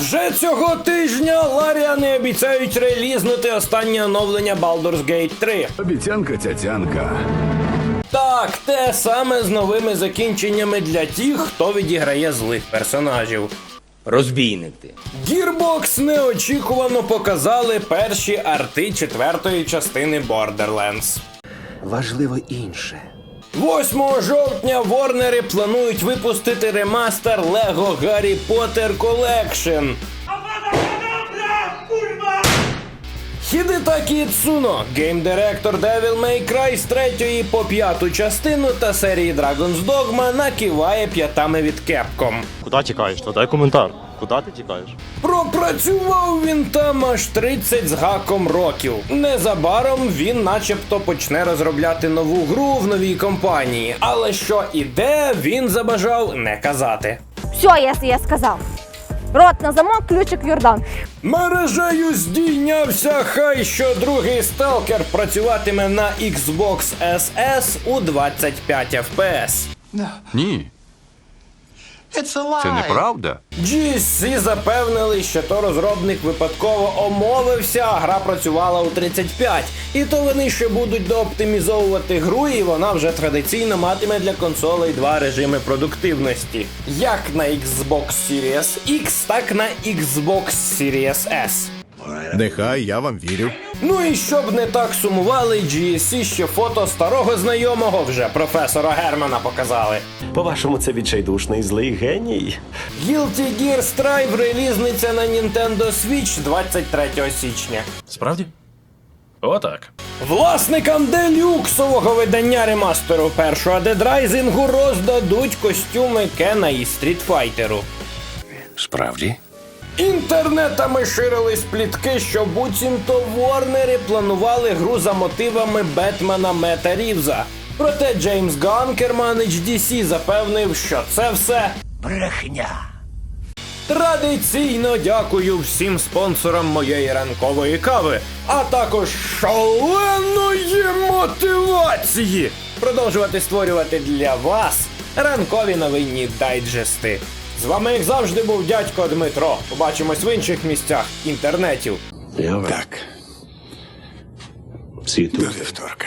Вже цього тижня Ларіани обіцяють релізнути останнє оновлення Baldur's Gate 3. Обіцянка цяцянка. Так, те саме з новими закінченнями для тих, хто відіграє злих персонажів. Розбійники. Gearbox неочікувано показали перші арти четвертої частини Borderlands. Важливо інше. 8 жовтня Ворнери планують випустити ремастер Lego Harry Potter Collection. Хідетакі Цуно, гейм-директор Devil May Cry з третьої по п'яту частину та серії Dragon's Dogma накиває п'ятами від Capcom. Куда тікаєш? Дай коментар. Куда ти тікаєш? Пропрацював він там аж 30 з гаком років. Незабаром він начебто почне розробляти нову гру в новій компанії, але що і де, він забажав не казати. Все, я, я сказав. Рот на замок, ключик в Йордан. Мережею здійнявся хай, що другий сталкер працюватиме на Xbox SS у 25 FPS. Ні. Це неправда. GSC запевнили, що то розробник випадково омовився, а гра працювала у 35. І то вони ще будуть дооптимізовувати гру, і вона вже традиційно матиме для консолей два режими продуктивності. Як на Xbox Series X, так на Xbox Series S. Нехай я вам вірю. Ну і щоб не так сумували, GSC ще фото старого знайомого вже професора Германа показали. По-вашому, це відчайдушний злий геній. Guilty Gear Strive релізниця на Nintendo Switch 23 січня. Справді? Отак. Власникам делюксового видання ремастеру першого Dead Rising роздадуть костюми Кена і Стрітфайтеру. Справді? Інтернетами ширились плітки, що буцімто Ворнери планували гру за мотивами Бетмена Мета Рівза. Проте Джеймс Ганн, керманич DC, запевнив, що це все брехня. Традиційно дякую всім спонсорам моєї ранкової кави, а також шаленої мотивації продовжувати створювати для вас ранкові новинні дайджести. З вами, як завжди, був дядько Дмитро. Побачимось в інших місцях інтернетів. Так. До вівторка.